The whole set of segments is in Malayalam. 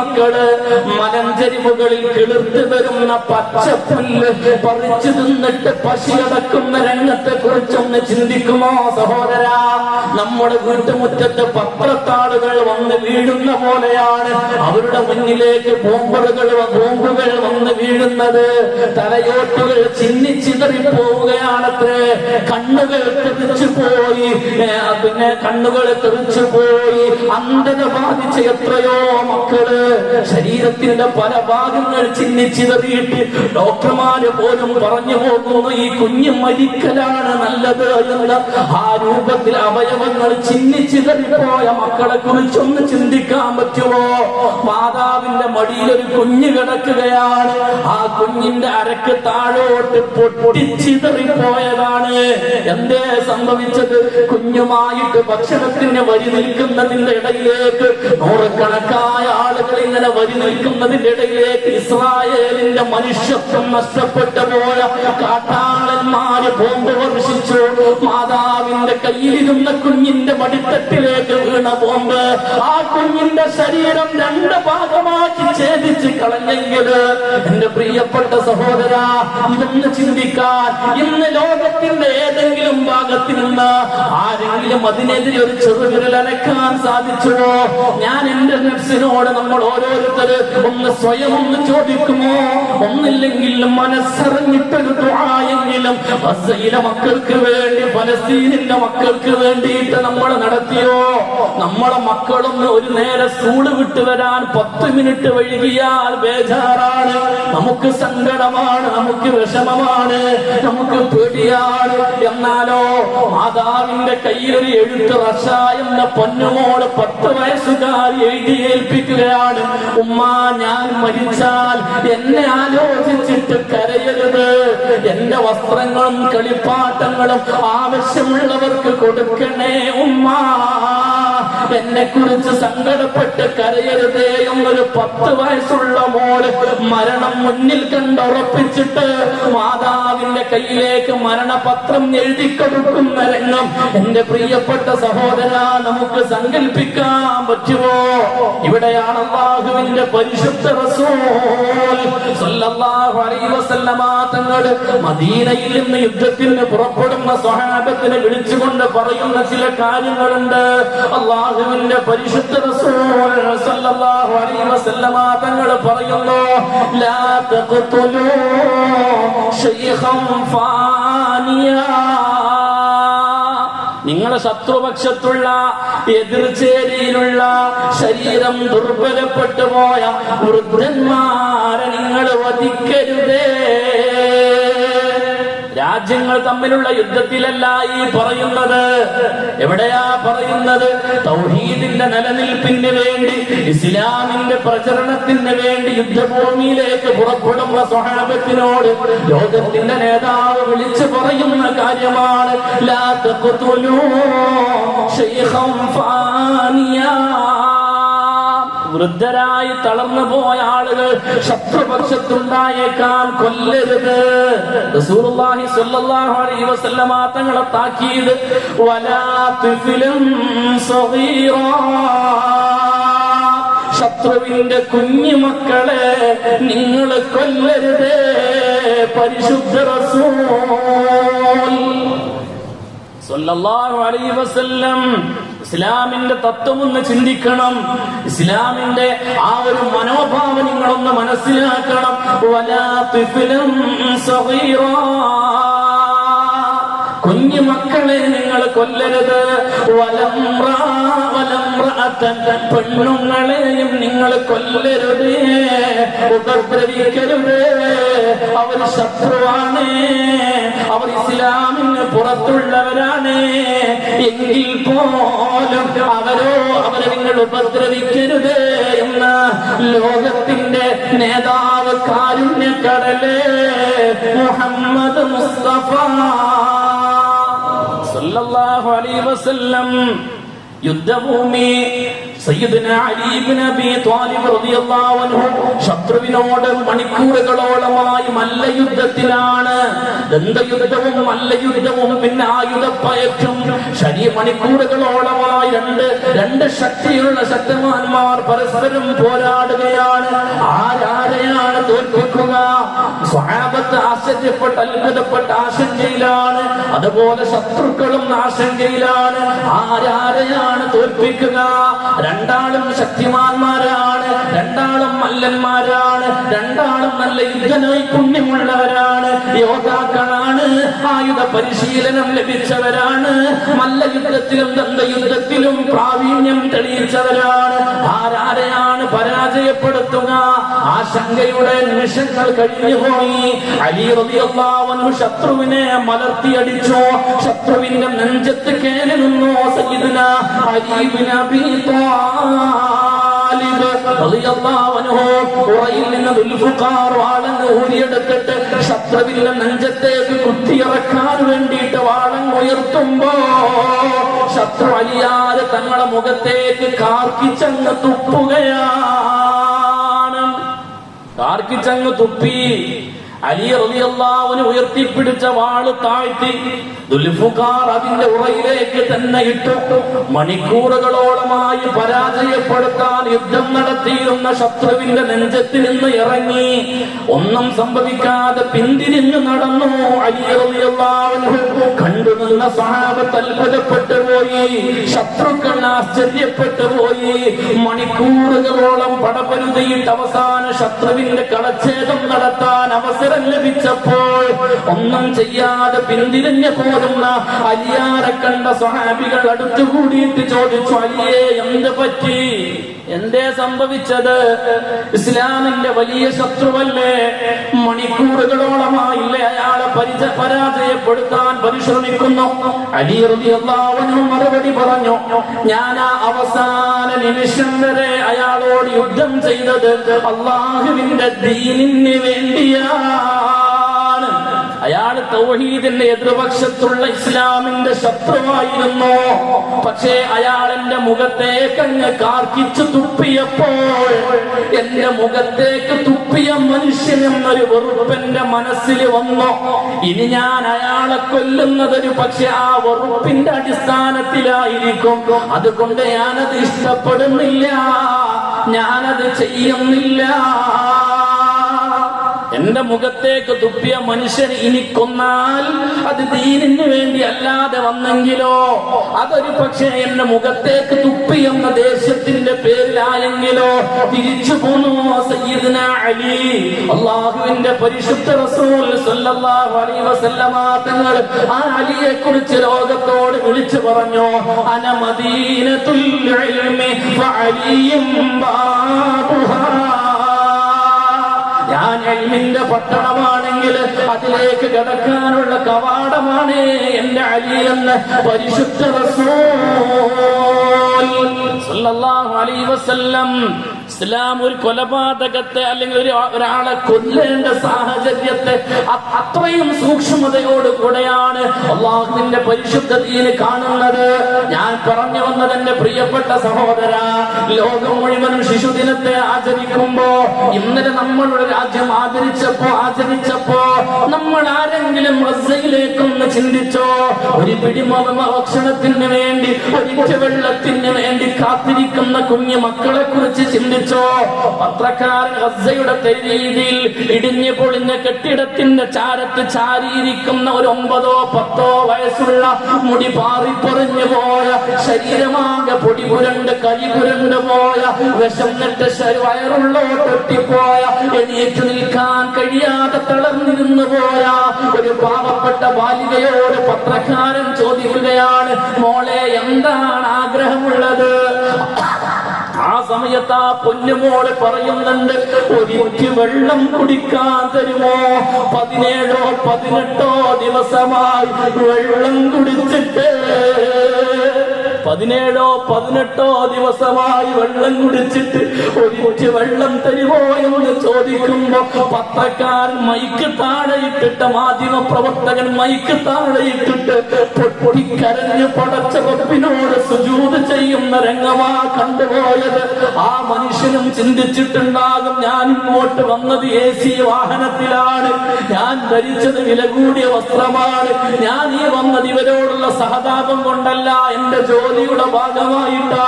കുഞ്ഞുമക്കൾ മലഞ്ചരിവുകളിൽ കിളിർത്ത് വരുന്ന പച്ചപ്പുല്ല് പറിച്ചു തിന്നിട്ട് പശി അടക്കുന്ന രംഗത്തെ കുറിച്ചൊന്ന് ചിന്തിക്കുമോ സഹോദര? നമ്മുടെ വീട്ടുമുറ്റത്ത് പത്രത്താളുകൾ വന്ന് വീഴുന്ന പോലെയാണ്. അവരുടെ മുന്നിലേക്ക് ബോംബുകൾ ബോംബുകൾ വന്ന് വീഴുന്നത്. തലയോട്ടുകൾ ചിന്നി ചിതറി പോവുകയാണത്രേ. കണ്ണുകൾ തെറിച്ചു പോയി. പിന്നെ കണ്ണുകൾ തെറിച്ചു പോയി. അന്ധത ബാധിച്ച എത്രയോ മക്കൾ ശരീരത്തിന്റെ പല ഭാഗങ്ങൾ ചിന്നിച്ചിതറിയിട്ട് ഡോക്ടർമാര് പോലും പറഞ്ഞു പോകുന്നു ഈ കുഞ്ഞ് മരിക്കലാണ് നല്ലത് എന്നുള്ള ആ രൂപത്തിൽ അവയവങ്ങൾ ചിന്നിച്ചിതറിപ്പോയ മക്കളെ കുറിച്ചൊന്ന് ചിന്തിക്കാൻ പറ്റുമോ? മാതാവിന്റെ മടിയിൽ ഒരു കുഞ്ഞ് കിടക്കുകയാണ്. ആ കുഞ്ഞിന്റെ അരക്ക് താഴോട്ട് പൊട്ടിച്ചിതറിപ്പോയതാണ് എന്തേ സംഭവിച്ചത്? കുഞ്ഞുമായിട്ട് ഭക്ഷണത്തിന് വരി നിൽക്കുന്നതിന്റെ ഇടയിലേക്ക് നൂറുകണക്കായ ആളുകൾ ഇങ്ങനെ വരി നിൽക്കുന്നതിന്റെ ഇടയിലേക്ക് ഇസ്രായേലിന്റെ മനുഷ്യത്വം നഷ്ടപ്പെട്ടു പോയ കാട്ടാളന്മാര് ബോംബ് വർഷിച്ചു. മാതാവിന്റെ കയ്യിലിരുന്ന കുഞ്ഞിന്റെ മടിത്തട്ടിലേക്ക് വീണ ബോംബ് ആ കുഞ്ഞിന്റെ ശരീരം രണ്ട് ഭാഗമാക്കി ഛേദിച്ച് കളഞ്ഞെങ്കിൽ എന്റെ പ്രിയപ്പെട്ട സഹോദര ഇതൊന്ന് ചിന്തിക്കാൻ ഇന്ന് ലോകത്തിന്റെ ഏതെങ്കിലും ഭാഗത്തിൽ നിന്ന് ആരെങ്കിലും അതിനെതിരെ ഒരു ചെറുവിരൽ അനക്കാൻ സാധിച്ചുവോ? ഞാൻ എന്റെ നെഫ്സിനോട് നമ്മൾ ഓരോരുത്തര് ഒന്ന് സ്വയം ഒന്ന് ചോദിക്കുമോ? ഒന്നില്ലെങ്കിൽ മനസ്സറിഞ്ഞിട്ടൊരു ദുആയെങ്കിലും ഗസയിലെ മക്കൾക്ക് വേണ്ടി ഫലസ്തീനിന്റെ മക്കൾക്ക് വേണ്ടിയിട്ട് നമ്മൾ നടത്തിയോ? നമ്മളെ മക്കളൊന്ന് ഒരു നേരെ സ്കൂൾ വിട്ടു വരാൻ പത്ത് മിനിറ്റ് വൈകിയാൽ ബേജാറാണ്. നമുക്ക് സങ്കടമാണ് നമുക്ക് വിഷമമാണ് നമുക്ക് പേടിയാണ്. എന്നാലോ മാതാവിന്റെ കയ്യിലൊരു എഴുത്ത് റഷ എന്ന പൊന്നുമോൾ പത്ത് വയസ്സുകാർ എഴുതി ഏൽപ്പിക്കുകയാണ്. ഉമ്മ ഞാൻ മരിച്ചാൽ എന്നെ ആലോചിച്ചിട്ട് കരയരുത്. എന്റെ വസ്ത്രങ്ങളും കളിപ്പാട്ടങ്ങളും ആവശ്യമുള്ളവർക്ക് കൊടുക്കണേ ഉമ്മ എന്നെ കുറിച്ച് സങ്കടപ്പെട്ട് കരയരുതേ എന്നൊരു പത്ത് വയസ്സുള്ള മോൾ മരണം മുന്നിൽ കണ്ടുറപ്പിച്ചിട്ട് മാതാവിന്റെ കയ്യിലേക്ക് മരണപത്രം എഴുതി കൊടുക്കുന്ന രംഗം എന്റെ പ്രിയപ്പെട്ട സഹോദര നമുക്ക് സങ്കല്പിക്കാൻ പറ്റുമോ? ഇവിടെയാണ് അള്ളാഹുവിന്റെ പരിശുദ്ധ മദീനയിൽ നിന്ന് യുദ്ധത്തിന് പുറപ്പെടുന്ന സ്വഹാബത്തിനെ വിളിച്ചുകൊണ്ട് പറയുന്ന ചില കാര്യങ്ങളുണ്ട്. അള്ളാഹുവിന്റെ പരിശുദ്ധ സല്ലല്ലാഹു അലൈഹി വസല്ലമ തങ്ങൾ പറയുന്നു ലാ തഖ്തുലൂ ശൈഖൻ ഫാനിയാ. നിങ്ങളുടെ ശത്രുപക്ഷത്തുള്ള എതിർചേരിയിലുള്ള ശരീരം ദുർബലപ്പെട്ടു പോയ വൃദ്ധന്മാരെ നിങ്ങൾ വധിക്കരുതേ. രാജ്യങ്ങൾ തമ്മിലുള്ള യുദ്ധത്തിലല്ല ഈ പറയുന്നത്. എവിടെയാ പറയുന്നത്? തൗഹീദിന്റെ നിലനിൽപ്പിന് വേണ്ടി ഇസ്ലാമിന്റെ പ്രചരണത്തിന് വേണ്ടി യുദ്ധഭൂമിയിലേക്ക് പുറപ്പെടുന്ന സ്വഹാബത്തിനോട് ലോകത്തിന്റെ നേതാവ് വിളിച്ചു പറയുന്ന കാര്യമാണ്. ലാ ഫാനിയാ. വൃദ്ധരായി തളർന്നു പോയ ആളുകൾ ശത്രുപക്ഷത്തുണ്ടായേക്കാം കൊല്ലരുത്. റസൂലുള്ളാഹി സ്വല്ലല്ലാഹു അലൈഹി വസല്ലമ താക്കീത് ശത്രുവിന്റെ ശത്രുവിന്റെ കുഞ്ഞുമക്കളെ നിങ്ങൾ കൊല്ലരുത് പരിശുദ്ധ റസൂൽ. സ്വല്ലല്ലാഹു അലൈഹി വസല്ലം ഇസ്ലാമിന്റെ തത്വം ഒന്ന് ചിന്തിക്കണം. ഇസ്ലാമിന്റെ ആ ഒരു മനോഭാവം നിങ്ങളൊന്ന് മനസ്സിലാക്കണം കുഞ്ഞു മക്കളെ നിങ്ങൾ കൊല്ലരുത്. വലം വലം പെണ്ണുങ്ങളെയും നിങ്ങൾ കൊല്ലരുത്. ഉപദ്രവിക്കരുത് അവർ ശത്രുവാണ്. അവർ ഇസ്ലാമിന് പുറത്തുള്ളവരാണ്. എങ്കിൽ പോലും അവരോ അവരെ നിങ്ങൾ ഉപദ്രവിക്കരുത് എന്ന ലോകത്തിന്റെ നേതാവ് കാരുണ്യക്കടൽ. മുഹമ്മദ് മുസ്തഫ സല്ലല്ലാഹു അലൈഹി വസല്ലം. യുദ്ധഭൂമി ശത്രുവിനോട് മണിക്കൂറുകളോളമായി മല്ലയുദ്ധത്തിലാണ്. ദന്തയുദ്ധവും മല്ലയുദ്ധവും പിന്നെ ആയുധപ്പയറ്റും ശരീ മണിക്കൂറുകളോളമായി രണ്ട് രണ്ട് ശക്തിയുള്ള ശക്തന്മാർ പരസ്പരം പോരാടുകയാണ്. സംഭവിക്കുക സ്വഹാബത്ത് ആശ്ചര്യപ്പെട്ട് അത്ഭുതപ്പെട്ട് ആശങ്കയിലാണ്. അതുപോലെ ശത്രുക്കളും ആശങ്കയിലാണ്. ആരാരെയാണ് തോൽപ്പിക്കുക? രണ്ടാളും ശക്തിമാന്മാരാണ് രണ്ടാളും മല്ലന്മാരാണ്. നല്ല യുദ്ധനൈപുണ്യമുള്ളവരാണ് യോദ്ധാക്കളാണ്. ആയുധ പരിശീലനം ലഭിച്ചവരാണ്. മല്ല യുദ്ധത്തിലും ദന്തയുദ്ധത്തിലും പ്രാവീണ്യം തെളിയിച്ചവരാണ്. ആരാരെയാണ് പരാജയപ്പെടുത്തുക? ആ ശങ്കയുടെ നിമിഷങ്ങൾ കഴിഞ്ഞുപോയി അലി റളിയല്ലാഹു ശത്രുവിനെ മലർത്തിയടിച്ചു ശത്രുവിന്റെ നെഞ്ചത്ത് കേറി നിന്നു. സയ്യിദുന അബീ ഉറയിൽ നിന്ന് ദുൽഫുഖാർ വാളങ്ങ് ഊരിയെടുത്തിട്ട് ശത്രുവിന്റെ നെഞ്ചത്തേക്ക് കുത്തിയിറക്കാൻ വേണ്ടിയിട്ട് വാളങ്ങ് ഉയർത്തുമ്പോ ശത്രു അലിയാതെ തങ്ങളുടെ മുഖത്തേക്ക് കാർക്കിച്ചങ്ങ് തുപ്പുകയാണ്. കാർക്കിച്ചങ്ങ് തുപ്പി അലി റളിയല്ലാഹുവിനെ ഉയർത്തിപ്പിടിച്ച വാൾ താഴ്ത്തി ദുൽഫുഖാർ അതിന്റെ ഉറയിലേക്ക് തന്നെ ഇട്ടു. മണിക്കൂറുകളോളമായി പരാജയപ്പെടുത്താൻ യുദ്ധം നടത്തിയിരുന്ന ശത്രുവിന്റെ നെഞ്ചത്തിൽ നിന്ന് ഇറങ്ങി. ഒന്നും സംഭവിക്കാതെ പിന്തിരിഞ്ഞു നടന്നു. അലി റളിയല്ലാഹു കണ്ടു നിന്ന സഹാബത്ത് അത്ഭുതപ്പെട്ടു പോയി. ശത്രുക്കൾ ആശ്ചര്യപ്പെട്ടു പോയി. മണിക്കൂറുകളോളം പടപരുതിയിട്ട് അവസാന ശത്രുവിന്റെ കളച്ഛേദം നടത്താൻ അവസരം ലഭിച്ചപ്പോൾ ഒന്നും ചെയ്യാതെ പിന്തിരിഞ്ഞ പോകുന്ന അലിയാരെ കണ്ട സ്വഹാബികൾ അടുത്തുകൂടിയിട്ട് ചോദിച്ചു അലിയെ എന്ത് പറ്റി? എന്തേ സംഭവിച്ചത്? ഇസ്ലാമിന്റെ വലിയ ശത്രുവല്ലേ? മണിക്കൂറുകളോളമായില്ലേ അയാളെ പരിച പരാജയപ്പെടുത്താൻ പരിശ്രമിക്കുന്നു? അലി റളിയല്ലാഹു മറുപടി പറഞ്ഞു ഞാൻ ആ അവസാന നിമിഷം വരെ അയാളോട് യുദ്ധം ചെയ്തത് അള്ളാഹുവിന്റെ ദീനിന് വേണ്ടിയാണ് അയാൾ തൗഹീദിന്റെ എതിർപക്ഷത്തുള്ള ഇസ്ലാമിന്റെ ശത്രുവായിരുന്നു. പക്ഷേ അയാൾ എന്റെ മുഖത്തേക്ക് അങ്ങ് കാർക്കിച്ചു തുപ്പിയപ്പോൾ എന്റെ മുഖത്തേക്ക് തുപ്പിയ മനുഷ്യൻ എന്നൊരു വെറുപ്പെന്റെ മനസ്സിൽ വന്നു. ഇനി ഞാൻ അയാളെ കൊല്ലുന്നതൊരു പക്ഷെ ആ വെറുപ്പിന്റെ അടിസ്ഥാനത്തിലായിരിക്കും. അതുകൊണ്ട് ഞാനത് ഇഷ്ടപ്പെടുന്നില്ല. ഞാനത് ചെയ്യുന്നില്ല. എന്റെ മുഖത്തേക്ക് തുപ്പിയ മനുഷ്യൻ ഇനി കൊന്നാൽ അത് ദീനിന് വേണ്ടി അല്ലാതെ വന്നെങ്കിലോ? അതൊരു പക്ഷേ എന്റെ മുഖത്തേക്ക് തുപ്പി എന്ന ദേശത്തിന്റെ പേരിലായെങ്കിലോ? തിരിച്ചു പോന്നു സയ്യിദിന അലി. അള്ളാഹുവിന്റെ പരിശുദ്ധ റസൂൽ അലൈഹി തങ്ങൾ ആ അലിയെ കുറിച്ച് ലോകത്തോട് വിളിച്ചു പറഞ്ഞു അന മദീനത്തുൽ ഇൽമി ഫഅലിയും ഞാൻ എൽമിന്റെ പട്ടണമാണെങ്കിൽ അതിലേക്ക് കിടക്കാനുള്ള കവാടമാണ് എന്റെ അലി എന്ന് പരിശുദ്ധ റസൂൽ സല്ലല്ലാഹു അലൈഹി വസല്ലം ഇസ്ലാം ഒരു കൊലപാതകത്തെ അല്ലെങ്കിൽ ഒരു ഒരാളെ കൊല്ലേണ്ട സാഹചര്യത്തെ അത്രയും സൂക്ഷ്മതയോട് കൂടെയാണ് അള്ളാഹുവിന്റെ പരിശുദ്ധതയിൽ കാണുന്നത്. ഞാൻ പറഞ്ഞു വന്നത് എന്റെ പ്രിയപ്പെട്ട സഹോദര ലോകം മുഴുവനും ശിശുദിനത്തെ ആചരിക്കുമ്പോ ഇന്നലെ നമ്മളുടെ രാജ്യം ആദരിച്ചപ്പോ ആചരിച്ചപ്പോ നമ്മൾ ആരെങ്കിലും റസയിലേക്കൊന്ന് ചിന്തിച്ചോ ഒരു പിടിമത ഭക്ഷണത്തിന് വേണ്ടി ഒരിക്കൽ വെള്ളത്തിന് വേണ്ടി കാത്തിരിക്കുന്ന കുഞ്ഞു മക്കളെ കുറിച്ച് ചിന്തിച്ചോ? പത്രക്കാരൻ ഗസയുടെ രീതിയിൽ ഇടിഞ്ഞു പൊളിഞ്ഞ കെട്ടിടത്തിന്റെ ചാരത്ത് ചാരിയിരിക്കുന്ന ഒരു ഒമ്പതോ പത്തോ വയസ്സുള്ള മുടി പാറിപ്പൊറിഞ്ഞു പോയ ശരീരമാകെ പൊടി പുരണ്ട് കരി പുരണ്ട് പോയ വിശന്നിട്ട് വയറുള്ളോ പൊട്ടിപ്പോയ എണീറ്റ് നിൽക്കാൻ കഴിയാതെ തളർന്നിരുന്നു പോയ ഒരു പാവപ്പെട്ട ബാലികയോട് പത്രക്കാരൻ ചോദിക്കുകയാണ് മോളെ എന്താണ് ആഗ്രഹമുള്ളത്? സമയത്ത് ആ പൊന്നുമോൾ പറയുന്നുണ്ട് ഒരിറ്റ് വെള്ളം കുടിക്കാൻ തരുമോ പതിനേഴോ പതിനെട്ടോ ദിവസമായി വെള്ളം കുടിച്ചിട്ട് പതിനേഴോ പതിനെട്ടോ ദിവസമായി വെള്ളം കുടിച്ചിട്ട് ഒരു ഒരിറ്റ് വെള്ളം തരുമോ എന്ന് ചോദിക്കുമ്പോ പത്രക്കാരൻ മൈക്ക് താഴെയിട്ടിട്ട് മാധ്യമ പ്രവർത്തകൻ മൈക്ക് താഴെയിട്ടിട്ട് പൊട്ടിക്കരഞ്ഞ് പടച്ച റബ്ബിനോട് സുജൂത് ചെയ്യുന്ന രംഗമാ കണ്ടുപോയത്. ആ മനുഷ്യനും ചിന്തിച്ചിട്ടുണ്ടാകും ഞാൻ ഇങ്ങോട്ട് വന്നത് എ സി വാഹനത്തിലാണ്. ഞാൻ ധരിച്ചത് വില കൂടിയ വസ്ത്രമാണ്. ഞാൻ ഈ വന്നത് ഇവരോടുള്ള സഹതാപം കൊണ്ടല്ല. എന്റെ ജോലി ജോലിയുടെ ഭാഗമായിട്ടാ.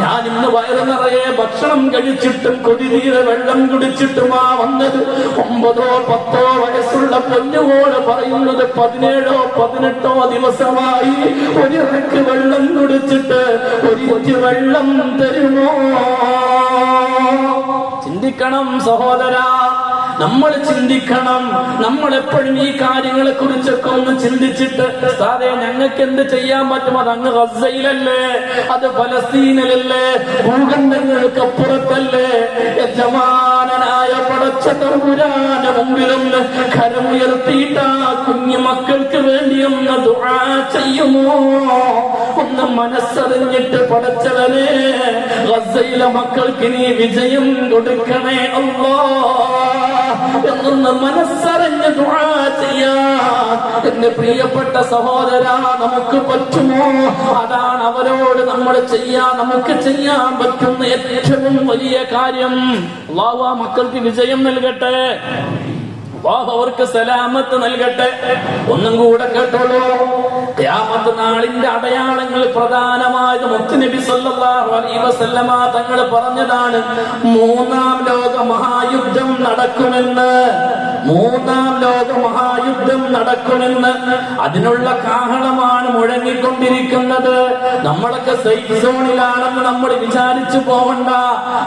ഞാൻ ഇന്ന് വയറ് നിറയെ ഭക്ഷണം കഴിച്ചിട്ടും കൊതിതീരെ വെള്ളം കുടിച്ചിട്ടുമാ വന്നത്. ഒമ്പതോ പത്തോ വയസ്സുള്ള പൊന്നുപോലെ പറയുന്നത് പതിനേഴോ പതിനെട്ടോ ദിവസമായി. ഒരു ഇറക്ക് വെള്ളം കുടിച്ചിട്ട് ഒരു കൊച്ചു വെള്ളം തരുമോ? ചിന്തിക്കണം സഹോദരാ. നമ്മൾ ചിന്തിക്കണം. നമ്മൾ എപ്പോഴും ഈ കാര്യങ്ങളെ കുറിച്ചൊക്കെ ഒന്ന് ചിന്തിച്ചിട്ട് സാറേ ഞങ്ങൾക്ക് എന്ത് ചെയ്യാൻ പറ്റും? അത് അങ്ങ് ഗസയിലല്ലേ അത് ഫലസ്തീനിലല്ലേ? ഭൂഖണ്ഡങ്ങൾക്കപ്പുറത്തല്ലേ യജമാനായ പടച്ച തമ്പുരാന മുമ്പിലൊന്ന് കരമുയർത്തിയിട്ട് ആ കുഞ്ഞു മക്കൾക്ക് വേണ്ടി ഒന്ന് ചെയ്യുമോ? ഒന്ന് മനസ്സറിഞ്ഞിട്ട് പടച്ചവനെ ഗസയിലെ മക്കൾക്ക് നീ വിജയം കൊടുക്കണേ അല്ലോ. എന്നൊന്ന് മനസ്സറിഞ്ഞ് എന്റെ പ്രിയപ്പെട്ട സഹോദര നമുക്ക് പറ്റുമോ? അതാണ് അവരോട് നമ്മൾ ചെയ്യാൻ നമുക്ക് ചെയ്യാൻ പറ്റുന്ന ഏറ്റവും വലിയ കാര്യം. അള്ളാഹു ആ മക്കൾക്ക് വിജയം നൽകട്ടെ. അള്ളാഹു അവർക്ക് സലാമത്ത് നൽകട്ടെ. ഒന്നും കൂടെ കേട്ടോളൂ. നാളിന്റെ അടയാളങ്ങൾ പ്രധാനമായത് മുത്തുനബി സല്ലല്ലാഹു അലൈഹി വസല്ലമ തങ്ങൾ പറഞ്ഞതാണ് മൂന്നാം ലോക മഹായുദ്ധം നടക്കുമെന്ന്. മൂന്നാം ലോക മഹായുദ്ധം നടക്കുമെന്ന്. അതിനുള്ള കാഹളമാണ് മുഴങ്ങിക്കൊണ്ടിരിക്കുന്നത്. നമ്മളൊക്കെ സേഫ് സോണിലാണെന്ന് നമ്മൾ വിചാരിച്ചു പോകണ്ട.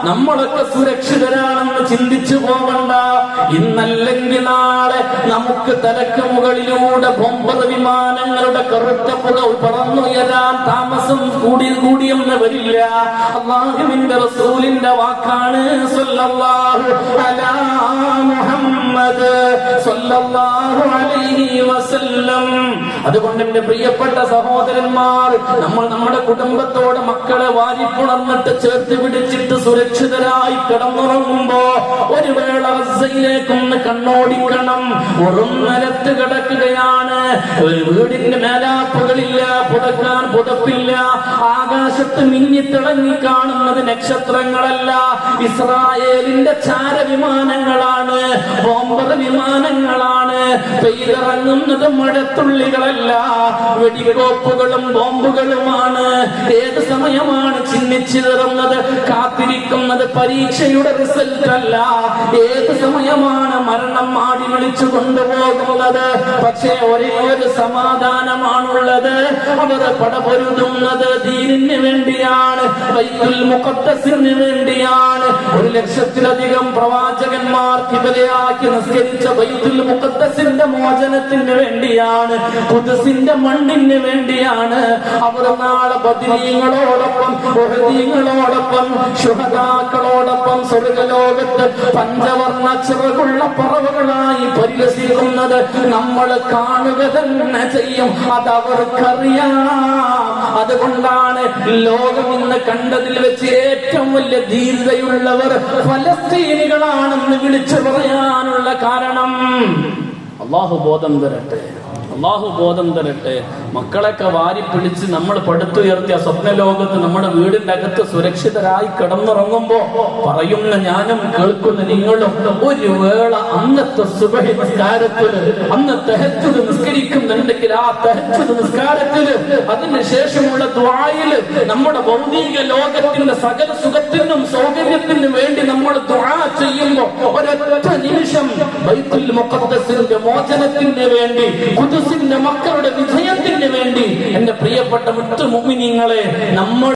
നമ്മളൊക്കെ സുരക്ഷിതരാണെന്ന് ചിന്തിച്ചു പോകണ്ട. ഇന്നല്ലെങ്കിൽ നാളെ നമുക്ക് തലക്ക് മുകളിലൂടെ ബൊമ്പത് വിമാനങ്ങളുടെ കറുത്ത പുക പറന്നുയരാൻ താമസം കൂടി കൂടിയെന്ന് വരില്ല. അള്ളാഹുവിന്റെ റസൂലിന്റെ വാക്കാണ് സല്ലല്ലാഹു അലാ മുഹമ്മദ് വസല്ലം. അതുകൊണ്ട് എന്റെ പ്രിയപ്പെട്ട സഹോദരന്മാർ നമ്മൾ നമ്മുടെ കുടുംബത്തോടെ മക്കളെ വാരിപ്പുണർന്നിട്ട് ചേർത്ത് പിടിച്ചിട്ട് സുരക്ഷിതരായി കിടന്നുറങ്ങുമ്പോ ഒരു വേള റസ്സയിലേക്കൊന്ന് കണ്ണോടിക്കണം. വെറും നിലത്ത് കിടക്കുകയാണ്. ഒരു വീടിന്റെ മേലാപ്പുകളില്ല പുതക്കാൻ പുതപ്പില്ല. ആകാശത്ത് മിന്നിത്തിളങ്ങി കാണുന്നത് നക്ഷത്രങ്ങളല്ല. ഇസ്രായേലിന്റെ ചാരവിമാനങ്ങളാണ്. ബോംബർ വിമാനങ്ങളാണ് പെയ്തിറങ്ങുന്നത് മഴത്തുള്ളികളല്ല. വെടികോപ്പുകളും ബോംബുകളുമാണ്. ഏത് സമയമാണ് ചിന്നിച്ചിതറുന്നത് കാത്തിരിക്കുന്നത് പരീക്ഷയുടെ റിസൾട്ട് അല്ല ഏത് സമയമാണ് മരണം ആടി വിളിച്ചു കൊണ്ടുപോകുന്നത്? പക്ഷേ ഒരേ ഒരു സമാധാനമാണുള്ളത്. അവർ പടപൊരുതുന്നത് ദീനിന് വേണ്ടിയാണ്. മുഖദ്ദസിന് വേണ്ടിയാണ്. ഒരു ലക്ഷത്തിലധികം പ്രവാചകന്മാർ കിബലയാക്കി നിസ്കരിച്ച വൈദ്യുൽ ബൈത്തുൽ മുഖദ്ദസിന്റെ മോചനത്തിന് വേണ്ടിയാണ് കുദസിന്റെ മണ്ണിന് വേണ്ടിയാണ് അവർ നാളെ ബദിരീങ്ങളോടൊപ്പം ബഹദീങ്ങളോടൊപ്പം ശുഹദാക്കളോടൊപ്പം സ്വർഗലോകത്ത് പഞ്ചവർണ ചിറകുള്ള പറവുകളായി പരിലസിക്കുന്നത് നമ്മൾ കാണുക തന്നെ ചെയ്യും. അത് അതവർക്കറിയാം. അതുകൊണ്ടാണ് ലോകം ഇന്ന് കണ്ടതിൽ വെച്ച് ഏറ്റവും വലിയ ധീരതയുള്ളവർ ഫലസ്തീനികളാണെന്ന് വിളിച്ചു പറയാനുള്ള കാരണം. അള്ളാഹു ബോധം തരട്ടെ അള്ളാഹു ബോധം തരട്ടെ. മക്കളൊക്കെ വാരി പിടിച്ച് നമ്മൾ പടുത്തുയർത്തിയ സ്വപ്ന ലോകത്ത് നമ്മുടെ വീടിന്റെ അകത്ത് സുരക്ഷിതരായി കിടന്നുറങ്ങുമ്പോ പറയുന്ന ഞാനും കേൾക്കുന്ന നിങ്ങളും ഒരു വേള അന്നത്തെ നിസ്കാരത്തിൽ അന്ന് തെഹത്തുത് നിസ്കരിക്കുന്നുണ്ടെങ്കിൽ ആ തെഹത്തുത് നിസ്കാരത്തിൽ അതിന് ശേഷമുള്ള ദ്വായിൽ നമ്മുടെ ഭൗതിക ലോകത്തിന്റെ സകല സുഖത്തിനും സൗകര്യത്തിനും വേണ്ടി നമ്മൾ ദ്വാ ചെയ്യുമ്പോ ഒരൊറ്റ നിമിഷം ബൈത്തുൽ മുഖദ്ദസിന്റെ മോചനത്തിന് വേണ്ടി കുദുസിന്റെ മക്കളുടെ വിജയത്തിന് വേണ്ടി എന്റെ പ്രിയപ്പെട്ട മുത്തു മുമിനിങ്ങളെ നമ്മൾ